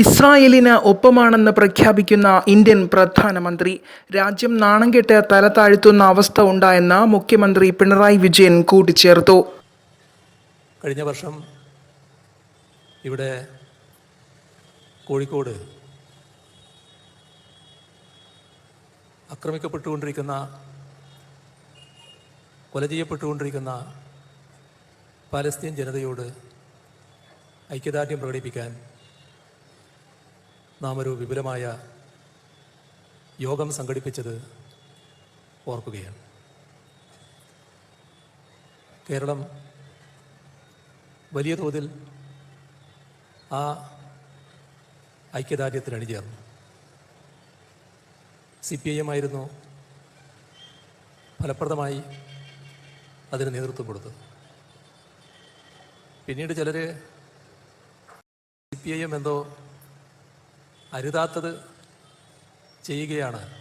ഇസ്രായേലിന് ഒപ്പമാണെന്ന് പ്രഖ്യാപിക്കുന്ന ഇന്ത്യൻ പ്രധാനമന്ത്രി രാജ്യം നാണം കെട്ട് തല താഴ്ത്തുന്ന അവസ്ഥ ഉണ്ടായെന്ന് മുഖ്യമന്ത്രി പിണറായി വിജയൻ കൂട്ടിച്ചേർത്തു. കഴിഞ്ഞ വർഷം ഇവിടെ കോഴിക്കോട് ആക്രമിക്കപ്പെട്ടുകൊണ്ടിരിക്കുന്ന കൊല ചെയ്യപ്പെട്ടുകൊണ്ടിരിക്കുന്ന പാലസ്തീൻ ജനതയോട് ഐക്യദാർഢ്യം പ്രകടിപ്പിക്കാൻ നാം ഒരു വിപുലമായ യോഗം സംഘടിപ്പിച്ചത് ഓർക്കുകയാണ്. കേരളം വലിയ തോതിൽ ആ ഐക്യദാർഢ്യത്തിൽ അണിചേർന്നു സി പി ഐ എം ആയിരുന്നു ഫലപ്രദമായി അതിന് നേതൃത്വം കൊടുത്തത്. പിന്നീട് ചിലർ സി പി ഐ എം എന്തോ അരുതാത്തത് ചെയ്യുകയാണ്.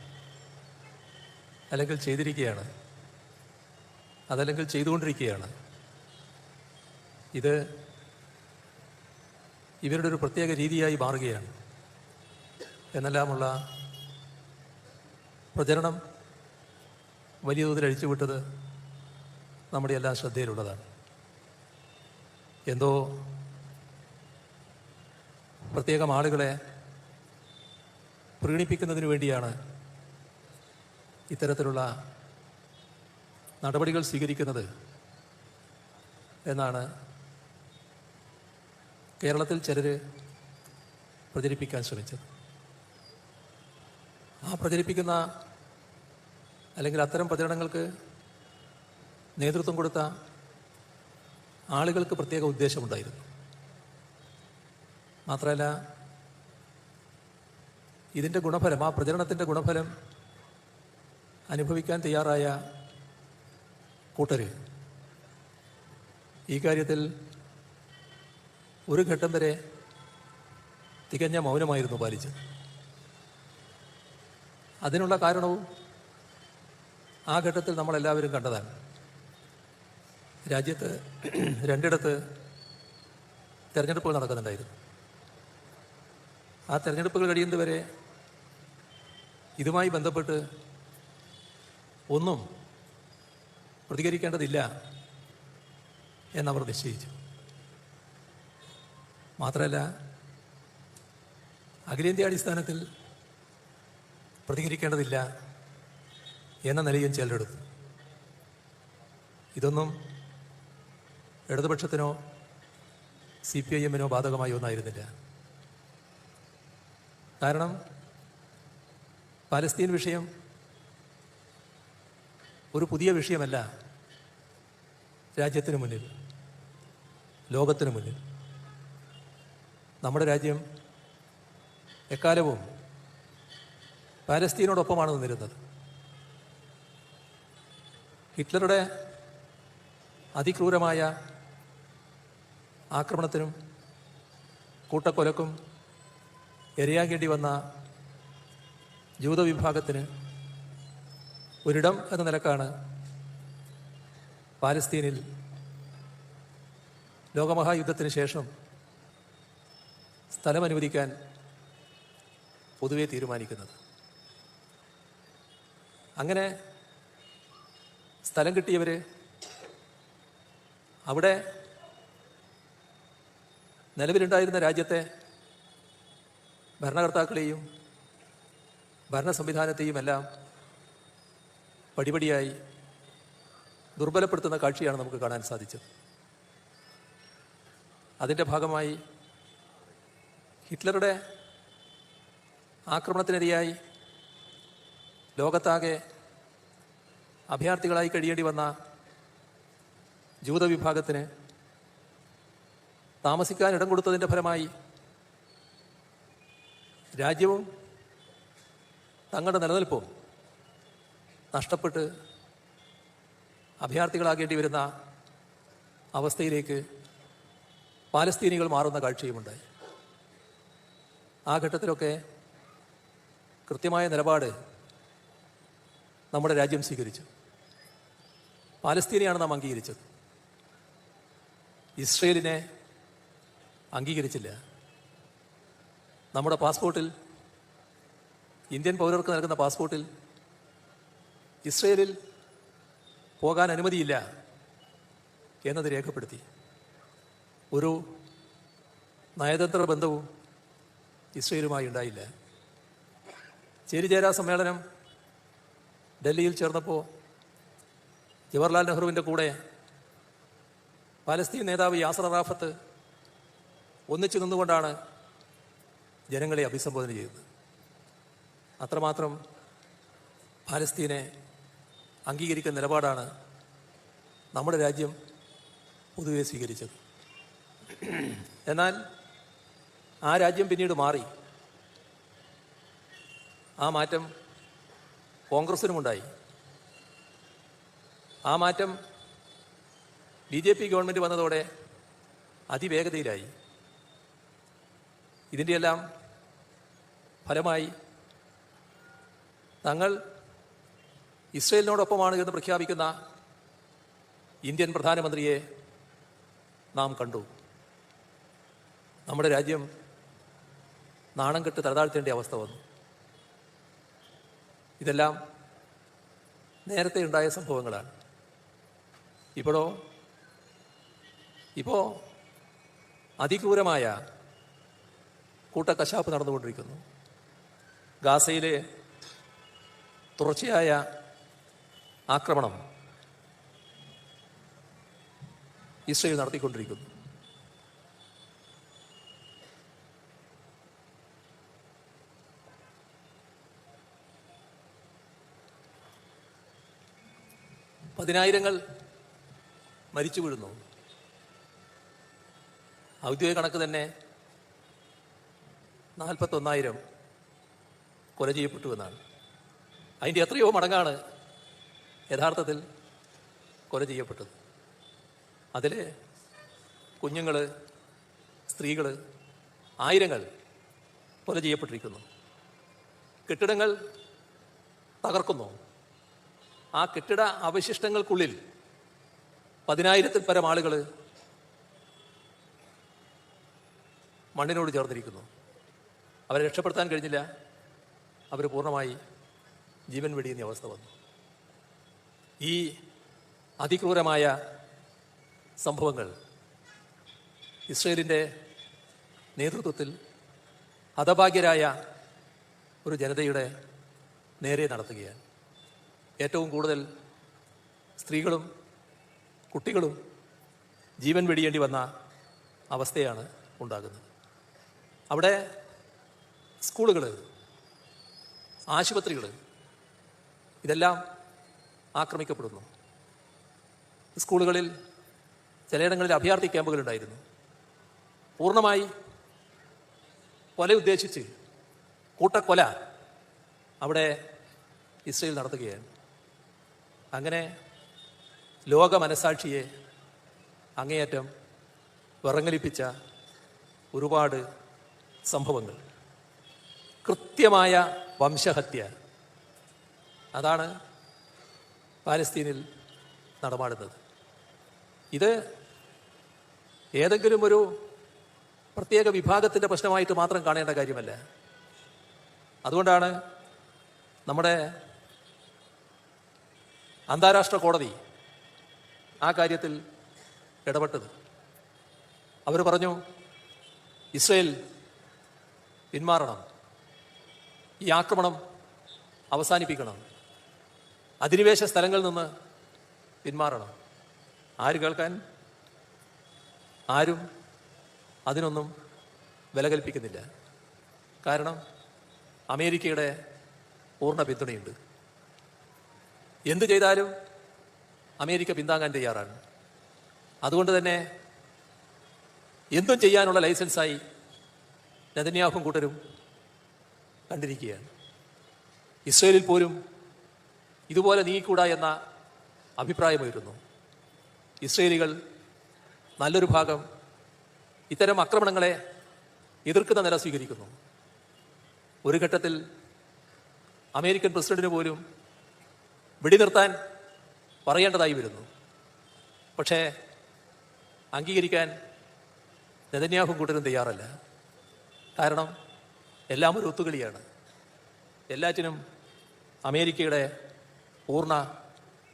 അല്ലെങ്കിൽ ചെയ്തിരിക്കുകയാണ്. അതല്ലെങ്കിൽ ചെയ്തുകൊണ്ടിരിക്കുകയാണ്. ഇത് ഇവരുടെ ഒരു പ്രത്യേക രീതിയായി മാറുകയാണ്. എന്നെല്ലാമുള്ള പ്രചരണം വലിയ തോതിൽ അഴിച്ചുവിട്ടത് നമ്മുടെ എല്ലാ ശ്രദ്ധയിലുള്ളതാണ്. എന്തോ പ്രത്യേകം ആളുകളെ പ്രീണിപ്പിക്കുന്നതിന് വേണ്ടിയാണ് ഇത്തരത്തിലുള്ള നടപടികൾ സ്വീകരിക്കുന്നത് എന്നാണ് കേരളത്തിൽ ചിലർ പ്രചരിപ്പിക്കാൻ ശ്രമിച്ചത്. ആ പ്രചരിപ്പിക്കുന്ന അല്ലെങ്കിൽ അത്തരം പ്രചരണങ്ങൾക്ക് നേതൃത്വം കൊടുത്ത ആളുകൾക്ക് പ്രത്യേക ഉദ്ദേശമുണ്ടായിരുന്നു. മാത്രമല്ല ഇതിന്റെ ഗുണഫലം ആ പ്രചരണത്തിന്റെ ഗുണഫലം അനുഭവിക്കാൻ തയ്യാറായ കൂട്ടർ ഈ കാര്യത്തിൽ ഒരു ഘട്ടം വരെ തികഞ്ഞ മൗനമായിരുന്നു പാലിച്ചത് അതിനുള്ള കാരണവും ആ ഘട്ടത്തിൽ നമ്മളെല്ലാവരും കണ്ടതാണ്. രാജ്യത്ത് രണ്ടിടത്ത് തെരഞ്ഞെടുപ്പുകൾ നടക്കുന്നുണ്ടായിരുന്നു. ആ തെരഞ്ഞെടുപ്പുകൾ കഴിയുന്നതുവരെ ഇതുമായി ബന്ധപ്പെട്ട് ഒന്നും പ്രതികരിക്കേണ്ടതില്ല എന്നവർ നിശ്ചയിച്ചു. മാത്രമല്ല അഖിലേന്ത്യാടിസ്ഥാനത്തിൽ പ്രതികരിക്കേണ്ടതില്ല എന്ന നിലയും ചിലരെടുത്തു. ഇതൊന്നും ഇടതുപക്ഷത്തിനോ സി പി ഐ എമ്മിനോ ബാധകമായി ഒന്നായിരുന്നില്ല. കാരണം പാലസ്തീൻ വിഷയം ഒരു പുതിയ വിഷയമല്ല രാജ്യത്തിന് മുന്നിൽ ലോകത്തിന് മുന്നിൽ. നമ്മുടെ രാജ്യം എക്കാലവും പാലസ്തീനോടൊപ്പമാണ് നിന്നിരുന്നത്. ഹിറ്റ്ലറുടെ അതിക്രൂരമായ ആക്രമണത്തിനും കൂട്ടക്കൊലക്കും ഇരയാകേണ്ടി വന്ന ജൂതവിഭാഗത്തിന് ഒരിടം എന്ന നിലക്കാണ് പാലസ്തീനിൽ ലോകമഹായുദ്ധത്തിന് ശേഷം സ്ഥലം അനുവദിക്കാൻ പൊതുവെ തീരുമാനിക്കുന്നത്. അങ്ങനെ സ്ഥലം കിട്ടിയവർ അവിടെ നിലവിലുണ്ടായിരുന്ന രാജ്യത്തെ ഭരണകർത്താക്കളെയും ഭരണ സംവിധാനത്തെയും എല്ലാം പടിപടിയായി ദുർബലപ്പെടുത്തുന്ന കാഴ്ചയാണ് നമുക്ക് കാണാൻ സാധിച്ചത്. അതിന്റെ ഭാഗമായി ഹിറ്റ്ലറുടെ ആക്രമണത്തിനിരയായി ലോകത്താകെ അഭയാർത്ഥികളായി കഴിയേണ്ടി വന്ന ജൂതവിഭാഗത്തിന് താമസിക്കാൻ ഇടം കൊടുത്തതിന്റെ ഫലമായി രാജ്യവും തങ്ങളുടെ നിലനിൽപ്പും നഷ്ടപ്പെട്ട് അഭയാർത്ഥികളാകേണ്ടി വരുന്ന അവസ്ഥയിലേക്ക് പാലസ്തീനികൾ മാറുന്ന കാഴ്ചയുമുണ്ടായി ആ ഘട്ടത്തിലൊക്കെ കൃത്യമായ നിലപാട് നമ്മുടെ രാജ്യം സ്വീകരിച്ചു. പാലസ്തീനെയാണ് നാം അംഗീകരിച്ചത്. ഇസ്രയേലിനെ അംഗീകരിച്ചില്ല. നമ്മുടെ പാസ്പോർട്ടിൽ ഇന്ത്യൻ പൗരർക്ക് നൽകുന്ന പാസ്പോർട്ടിൽ ഇസ്രയേലിൽ പോകാൻ അനുമതിയില്ല എന്നത് രേഖപ്പെടുത്തി. ഒരു നയതന്ത്ര ബന്ധവും ഇസ്രയേലുമായി ഉണ്ടായില്ല. ചേരിചേരാ സമ്മേളനം ഡൽഹിയിൽ ചേർന്നപ്പോൾ ജവഹർലാൽ നെഹ്റുവിന്റെ കൂടെ പലസ്തീൻ നേതാവ് യാസർ അറാഫത്ത് ഒന്നിച്ചു നിന്നുകൊണ്ടാണ് ജനങ്ങളെ അഭിസംബോധന ചെയ്തത് അത്രമാത്രം പാലസ്തീനെ അംഗീകരിക്കുന്ന നിലപാടാണ് നമ്മുടെ രാജ്യം പൊതുവെ സ്വീകരിച്ചത്. എന്നാൽ ആ രാജ്യം പിന്നീട് മാറി. ആ മാറ്റം കോൺഗ്രസിനുമുണ്ടായി. ആ മാറ്റം ബി ജെ പി ഗവൺമെന്റ് വന്നതോടെ അതിവേഗതയിലായി. ഇതിന്റെയെല്ലാം ഫലമായി തങ്ങൾ ഇസ്രയേലിനോടൊപ്പമാണ് എന്ന് പ്രഖ്യാപിക്കുന്ന ഇന്ത്യൻ പ്രധാനമന്ത്രിയെ നാം കണ്ടു. നമ്മുടെ രാജ്യം നാണം കെട്ട് തലതാഴ്ത്തേണ്ട അവസ്ഥ വന്നു. ഇതെല്ലാം നേരത്തെ ഉണ്ടായ സംഭവങ്ങളാണ്. ഇപ്പോഴോ? ഇപ്പോൾ അതിക്രൂരമായ കൂട്ടക്കശാപ്പ് നടന്നുകൊണ്ടിരിക്കുന്നു. ഗാസയിലെ തുടർച്ചയായ ആക്രമണം ഇസ്രയേൽ നടത്തിക്കൊണ്ടിരിക്കുന്നു. പതിനായിരങ്ങൾ മരിച്ചു വീഴുന്നു. ഔദ്യോഗിക കണക്ക് തന്നെ നാൽപ്പത്തൊന്നായിരം കൊല ചെയ്യപ്പെട്ടു എന്നാണ്. അതിന്റെ എത്രയോ മടങ്ങാണ് യഥാർത്ഥത്തിൽ കൊല ചെയ്യപ്പെട്ടത്. അതിൽ കുഞ്ഞുങ്ങൾ സ്ത്രീകൾ ആയിരങ്ങൾ കൊല ചെയ്യപ്പെട്ടിരിക്കുന്നു. കെട്ടിടങ്ങൾ തകർക്കുന്നു. ആ കെട്ടിട അവശിഷ്ടങ്ങൾക്കുള്ളിൽ പതിനായിരത്തിൽ പരം ആളുകൾ മണ്ണിനോട് ചേർന്നിരിക്കുന്നു. അവരെ രക്ഷപ്പെടുത്താൻ കഴിഞ്ഞില്ല. അവർ പൂർണമായി ജീവൻ വെടിയുന്ന അവസ്ഥ വന്നു. ഈ അതിക്രൂരമായ സംഭവങ്ങൾ ഇസ്രയേലിന്റെ നേതൃത്വത്തിൽ ഹതഭാഗ്യരായ ഒരു ജനതയുടെ നേരെ നടത്തുകയാണ്. ഏറ്റവും കൂടുതൽ സ്ത്രീകളും കുട്ടികളും ജീവൻ വെടിയേണ്ടി വന്ന അവസ്ഥയാണ് ഉണ്ടാകുന്നത്. അവിടെ സ്കൂളുകൾ ആശുപത്രികൾ ഇതെല്ലാം ആക്രമിക്കപ്പെടുന്നു. സ്കൂളുകളിൽ ചിലയിടങ്ങളിൽ അഭയാർത്ഥി ക്യാമ്പുകളുണ്ടായിരുന്നു. പൂർണമായി കൊല ഉദ്ദേശിച്ച് കൂട്ടക്കൊല അവിടെ ഇസ്രയേൽ നടത്തുകയാണ്. അങ്ങനെ ലോക മനസാക്ഷിയെ അങ്ങേയറ്റം വിറങ്ങലിപ്പിച്ച ഒരുപാട് സംഭവങ്ങൾ. കൃത്യമായ വംശഹത്യ അതാണ് പാലസ്തീനിൽ നടമാടുന്നത്. ഇത് ഏതെങ്കിലും ഒരു പ്രത്യേക വിഭാഗത്തിന്റെ പ്രശ്നമായിട്ട് മാത്രം കാണേണ്ട കാര്യമല്ല. അതുകൊണ്ടാണ് നമ്മുടെ അന്താരാഷ്ട്ര കോടതി ആ കാര്യത്തിൽ ഇടപെട്ടത്. അവർ പറഞ്ഞു ഇസ്രയേൽ പിന്മാറണം. ഈ ആക്രമണം അവസാനിപ്പിക്കണം. അധിനിവേശ സ്ഥലങ്ങളിൽ നിന്ന് പിന്മാറണം. ആര് കേൾക്കാൻ? ആരും അതിനൊന്നും വില കൽപ്പിക്കുന്നില്ല. കാരണം അമേരിക്കയുടെ പൂർണ പിന്തുണയുണ്ട്. എന്തു ചെയ്താലും അമേരിക്ക പിന്താങ്ങാൻ തയ്യാറാണ്. അതുകൊണ്ട് തന്നെ എന്തും ചെയ്യാനുള്ള ലൈസൻസായി നെതന്യാഹും കൂട്ടരും കണ്ടിരിക്കുകയാണ്. ഇസ്രയേലിൽ പോലും ഇതുപോലെ നീങ്ങിക്കൂടാ എന്ന അഭിപ്രായമായിരുന്നു. ഇസ്രയേലികൾ നല്ലൊരു ഭാഗം ഇത്തരം ആക്രമണങ്ങളെ എതിർക്കുന്ന നില സ്വീകരിക്കുന്നു. ഒരു ഘട്ടത്തിൽ അമേരിക്കൻ പ്രസിഡന്റിന് പോലും വെടിനിർത്താൻ പറയേണ്ടതായി വരുന്നു. പക്ഷേ അംഗീകരിക്കാൻ നെതന്യാഹും കൂട്ടരും തയ്യാറല്ല. കാരണം എല്ലാം ഒരു ഒത്തുകളിയാണ്. എല്ലാറ്റിനും അമേരിക്കയുടെ പൂർണ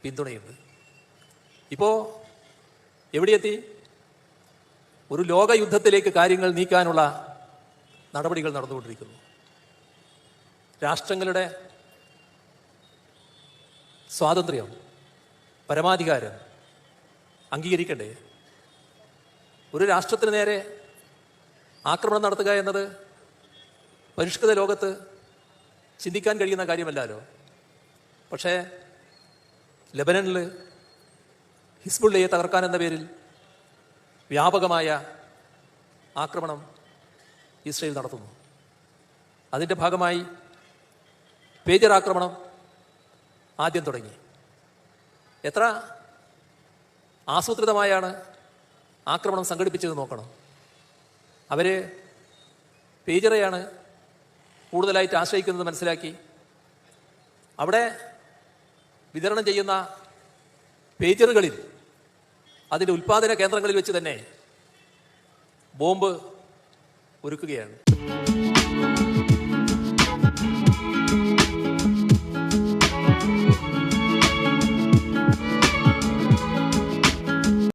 പിന്തുണയുണ്ട്. ഇപ്പോൾ എവിടെയെത്തി? ഒരു ലോകയുദ്ധത്തിലേക്ക് കാര്യങ്ങൾ നീക്കാനുള്ള നടപടികൾ നടന്നുകൊണ്ടിരിക്കുന്നു. രാഷ്ട്രങ്ങളുടെ സ്വാതന്ത്ര്യം പരമാധികാരം അംഗീകരിക്കണ്ടേ? ഒരു രാഷ്ട്രത്തിന് നേരെ ആക്രമണം നടത്തുക എന്നത് പരിഷ്കൃത ലോകത്ത് ചിന്തിക്കാൻ കഴിയുന്ന കാര്യമല്ലല്ലോ. പക്ഷേ ലബനനിൽ ഹിസ്ബുള്ളയെ തകർക്കാൻ എന്ന പേരിൽ വ്യാപകമായ ആക്രമണം ഇസ്രയേൽ നടത്തുന്നു. അതിന്റെ ഭാഗമായി പേജർ ആക്രമണം ആദ്യം തുടങ്ങി. എത്ര ആസൂത്രിതമായാണ് ആക്രമണം സംഘടിപ്പിച്ചത് നോക്കണം. അവർ പേജറെയാണ് കൂടുതലായിട്ട് ആശ്രയിക്കുന്നത് മനസ്സിലാക്കി. അവിടെ വിതരണം ചെയ്യുന്ന പേജറുകളിൽ അതിന്റെ ഉൽപ്പാദന കേന്ദ്രങ്ങളിൽ വെച്ച് തന്നെ ബോംബ് ഒരുക്കുകയാണ്.